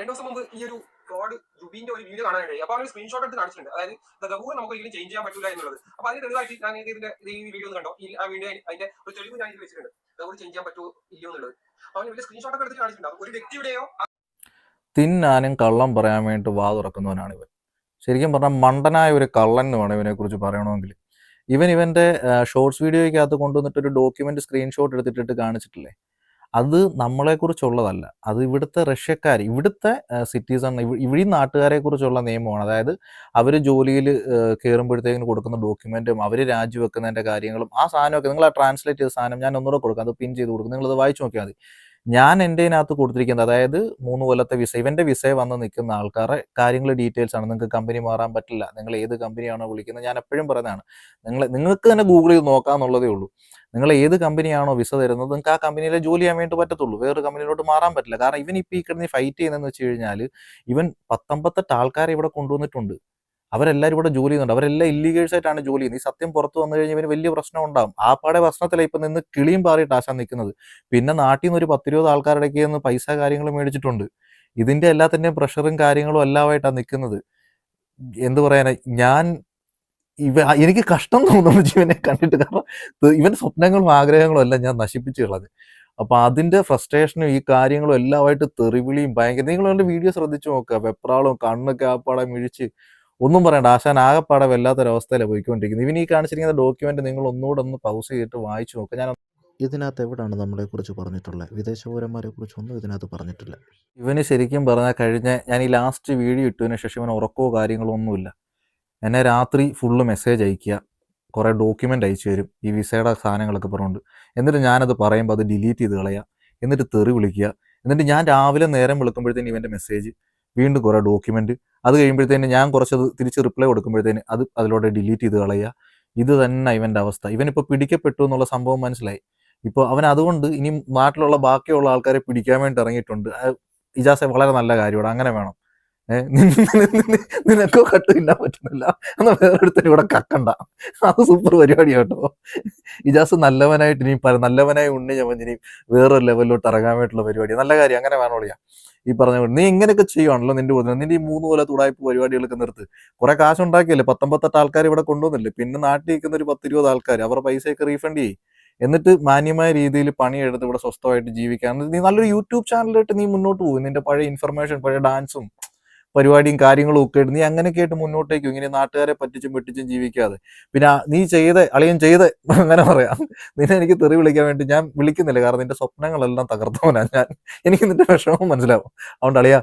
രണ്ടു ദിവസം മുമ്പ് ഈ ഒരു ഫ്രോഡ് ജുബിന്റെ ഒരു വീഡിയോ കാണാൻ കഴിയും അപ്പൊ ഒരു സ്ക്രീൻഷോട്ട് എടുത്ത് കാണിച്ചിട്ടുണ്ട്. അതായത് ദബൂർ നമുക്ക് ഒരിക്കലും ചേഞ്ച് ചെയ്യാൻ പറ്റില്ല എന്നുള്ളത്. അപ്പൊ അതിന് തെളിവായിട്ട് ഞാൻ ഇതിന്റെ ഇത് ഈ വീഡിയോ ഒന്ന് കണ്ടോ? ഈ ആ വീഡിയോ അതിന്റെ ഒരു തെളിവ് ഞാൻ വെച്ചിട്ടുണ്ട്. ദബൂർ ചേഞ്ച് ചെയ്യാൻ പറ്റുമോ ഇല്ലയോ എന്നുള്ളത്. അവന് വലിയ സ്ക്രീൻഷോട്ട് ഒക്കെ എടുത്ത് കാണിച്ചിട്ടുണ്ട്. ഒരു വ്യക്തിയുടെയോ തിന്നാനും കള്ളം പറയാൻ വേണ്ടി വാ തുറക്കുന്നവനാണ് ഇവൻ. ശരിക്കും പറഞ്ഞാൽ മണ്ടനായ ഒരു കള്ളൻ എന്ന് വേണം ഇവനെ കുറിച്ച് പറയണമെങ്കിൽ. ഇവൻ ഇവന്റെ ഷോർട്സ് വീഡിയോയ്ക്കകത്ത് കൊണ്ടുവന്നിട്ട് ഒരു ഡോക്യുമെന്റ് സ്ക്രീൻഷോട്ട് എടുത്തിട്ടിട്ട് കാണിച്ചിട്ടില്ലേ? അത് നമ്മളെക്കുറിച്ചുള്ളതല്ല. അത് ഇവിടുത്തെ റഷ്യക്കാർ ഇവിടുത്തെ സിറ്റിസൺ ഇവിടെ നാട്ടുകാരെ കുറിച്ചുള്ള നിയമമാണ്. അതായത് അവർ ജോലിയിൽ കയറുമ്പോഴത്തേക്കിന് കൊടുക്കുന്ന ഡോക്യുമെന്റും അവർ രാജിവെക്കുന്നതിന്റെ കാര്യങ്ങളും ആ സാധനമൊക്കെ നിങ്ങൾ ആ ട്രാൻസ്ലേറ്റ് ചെയ്ത സാധനം ഞാൻ ഒന്നുകൂടെ കൊടുക്കാം. അത് പിൻ ചെയ്ത് കൊടുക്കും. നിങ്ങളത് വായിച്ചു നോക്കിയാൽ മതി. ഞാൻ എന്റെ അതിനകത്ത് കൊടുത്തിരിക്കുന്നത് അതായത് മൂന്ന് കൊല്ലത്തെ വിസ ഇവന്റെ വിസ വന്ന് നിൽക്കുന്ന ആൾക്കാരെ കാര്യങ്ങൾ ഡീറ്റെയിൽസ് ആണ്. നിങ്ങൾക്ക് കമ്പനി മാറാൻ പറ്റില്ല. നിങ്ങൾ ഏത് കമ്പനിയാണോ വിളിക്കുന്നത് ഞാൻ എപ്പോഴും പറയുന്നതാണ്. നിങ്ങൾ നിങ്ങൾക്ക് തന്നെ ഗൂഗിൾ ചെയ്ത് നോക്കാന്നുള്ളതേ ഉള്ളൂ. നിങ്ങൾ ഏത് കമ്പനിയാണോ വിസ തരുന്നത് നിങ്ങൾക്ക് ആ കമ്പനിയിലെ ജോലി ചെയ്യാൻ വേണ്ടി പറ്റത്തുള്ളൂ. വേറൊരു കമ്പനിയിലോട്ട് മാറാൻ പറ്റില്ല. കാരണം ഇവൻ ഇപ്പോൾ ഈ കിടന്ന് ഫൈറ്റ് ചെയ്യുന്നതെന്ന് വെച്ച് കഴിഞ്ഞാൽ ഇവൻ പത്തൊമ്പത്തെട്ട് ആൾക്കാരെ ഇവിടെ കൊണ്ടുവന്നിട്ടുണ്ട്. അവരെല്ലാവരും ഇവിടെ ജോലി ചെയ്യുന്നുണ്ട്. അവരെല്ലാം ഇല്ലീഗേഴ്സ് ആയിട്ടാണ് ജോലി ചെയ്യുന്നത്. ഈ സത്യം പുറത്ത് വന്നു കഴിഞ്ഞാൽ ഇവന് വലിയ പ്രശ്നം ഉണ്ടാകും ആ പാടെ പ്രശ്നത്തിലാണ് ഇപ്പം നിന്ന് കിളിയും പാറിയിട്ട് ആശാൻ നിൽക്കുന്നത്. പിന്നെ നാട്ടിൽ നിന്ന് ഒരു പത്തിരുപത് ആൾക്കാരുടെ നിന്ന് പൈസ കാര്യങ്ങൾ മേടിച്ചിട്ടുണ്ട്. ഇതിന്റെ എല്ലാത്തിന്റെയും പ്രഷറും കാര്യങ്ങളും എല്ലാമായിട്ടാണ് നിൽക്കുന്നത്. എന്ത് പറയാനാ? ഞാൻ ഇവ എനിക്ക് കഷ്ടം തോന്നുന്നു ജീവനെ കണ്ടിട്ട്. കാരണം ഇവൻ സ്വപ്നങ്ങളും ആഗ്രഹങ്ങളും എല്ലാം ഞാൻ നശിപ്പിച്ചു കളഞ്ഞു. അപ്പൊ അതിന്റെ ഫ്രസ്ട്രേഷനും ഈ കാര്യങ്ങളും എല്ലാമായിട്ട് തെറിവിളിയും ഭയങ്കര നിങ്ങൾ എന്റെ വീഡിയോ ശ്രദ്ധിച്ചു നോക്കുക വെപ്രാളും കണ്ണൊക്കെ ആപ്പാടെ മിഴിച്ച് ഒന്നും പറയണ്ട. ആശാൻ ആകെപ്പാടെ വല്ലാത്തൊരവസ്ഥയിലാണ് പോയിക്കൊണ്ടിരിക്കുന്നത്. ഇവൻ ഈ കാണിച്ചിരിക്കുന്ന ഡോക്യുമെന്റ് നിങ്ങൾ ഒന്നുകൂടെ ഒന്ന് പൗസ് ചെയ്തിട്ട് വായിച്ചു നോക്കുക ഞാൻ ഇതിനകത്ത് എവിടാണ് നമ്മളെക്കുറിച്ച് പറഞ്ഞിട്ടുള്ളത് വിദേശ പൗരന്മാരെ കുറിച്ചൊന്നും ഇതിനകത്ത് പറഞ്ഞിട്ടില്ല. ഇവന് ശരിക്കും പറഞ്ഞാൽ കഴിഞ്ഞ ഞാൻ ഈ ലാസ്റ്റ് വീഡിയോ ഇട്ടതിന് ശേഷം ഇവന് ഉറക്കമോ കാര്യങ്ങളോ ഒന്നുമില്ല. എന്നെ രാത്രി ഫുള്ള് മെസ്സേജ് അയക്കുക കുറേ ഡോക്യുമെന്റ് അയച്ചു തരും. ഈ വിസയുടെ സാധനങ്ങളൊക്കെ പറഞ്ഞുകൊണ്ട്. എന്നിട്ട് ഞാനത് പറയുമ്പോൾ അത് ഡിലീറ്റ് ചെയ്ത് കളയുക എന്നിട്ട് തെറി വിളിക്കുക. എന്നിട്ട് ഞാൻ രാവിലെ നേരം വിളിക്കുമ്പോഴത്തേന് ഇവന്റെ മെസ്സേജ് വീണ്ടും കുറേ ഡോക്യുമെന്റ് അത് കഴിയുമ്പോഴത്തേന് ഞാൻ കുറച്ചത് തിരിച്ച് റിപ്ലൈ കൊടുക്കുമ്പോഴത്തേന് അത് അതിലൂടെ ഡിലീറ്റ് ചെയ്ത് കളയുക. ഇത് തന്നെ ഇവന്റെ അവസ്ഥ. ഇവനിപ്പോൾ പിടിക്കപ്പെട്ടു എന്നുള്ള സംഭവം മനസ്സിലായി. ഇപ്പോൾ അവൻ അതുകൊണ്ട് ഇനി നാട്ടിലുള്ള ബാക്കിയുള്ള ആൾക്കാരെ പിടിക്കാൻ വേണ്ടി ഇറങ്ങിയിട്ടുണ്ട്. ഇജാസെ വളരെ നല്ല കാര്യമാണ്. അങ്ങനെ വേണം. നിനക്കോ കട്ട് തിന്നാൻ പറ്റുന്നില്ല. എന്നാ വേറൊരുത്തരും ഇവിടെ കക്കണ്ട. അത് സൂപ്പർ പരിപാടി കേട്ടോ. ഇജാസ് നല്ലവനായിട്ട് ഇനി പറ നല്ലവനായി ഉണ്ണി ചമഞ്ഞിനി വേറൊരു ലെവലിലോട്ട് ഇറങ്ങാൻ വേണ്ടിയിട്ടുള്ള പരിപാടി. നല്ല കാര്യം അങ്ങനെ വേണോളിയാ ഈ പറഞ്ഞ നീ ഇങ്ങനെയൊക്കെ ചെയ്യുവാണല്ലോ നിന്റെ കൂടുതൽ നിന്റെ ഈ മൂന്ന് പോലെ തുടായ്പ പരിപാടികളൊക്കെ നിർത്ത്. കുറെ കാശുണ്ടാക്കിയല്ലേ? പത്തൊമ്പത്തെട്ട് ആൾക്കാർ ഇവിടെ കൊണ്ടുവന്നില്ലേ? പിന്നെ നാട്ടിൽ നിൽക്കുന്ന ഒരു പത്തിരുപത് ആൾക്കാർ അവരുടെ പൈസയൊക്കെ റീഫണ്ട് ചെയ്യും. എന്നിട്ട് മാന്യമായ രീതിയിൽ പണിയെടുത്ത് ഇവിടെ സ്വസ്ഥമായിട്ട് ജീവിക്കാൻ. നീ നല്ലൊരു യൂട്യൂബ് ചാനലായിട്ട് നീ മുന്നോട്ട് പോകും നിന്റെ പഴയ ഇൻഫർമേഷൻ പഴയ ഡാൻസും പരിപാടിയും കാര്യങ്ങളും ഒക്കെ ആയിട്ട് നീ അങ്ങനെയൊക്കെ ആയിട്ട് മുന്നോട്ടേക്കും ഇങ്ങനെ നാട്ടുകാരെ പറ്റിച്ചും വെട്ടിച്ചും ജീവിക്കാതെ. പിന്നെ നീ ചെയ്ത് അളിയൻ ചെയ്ത് അങ്ങനെ പറയാം. നിന്നെ എനിക്ക് തെറി വിളിക്കാൻ വേണ്ടി ഞാൻ വിളിക്കുന്നില്ല. കാരണം നിന്റെ സ്വപ്നങ്ങളെല്ലാം തകർത്തവനാ ഞാൻ. എനിക്ക് നിന്റെ വിഷമം മനസ്സിലാവും. അതുകൊണ്ട് അളിയ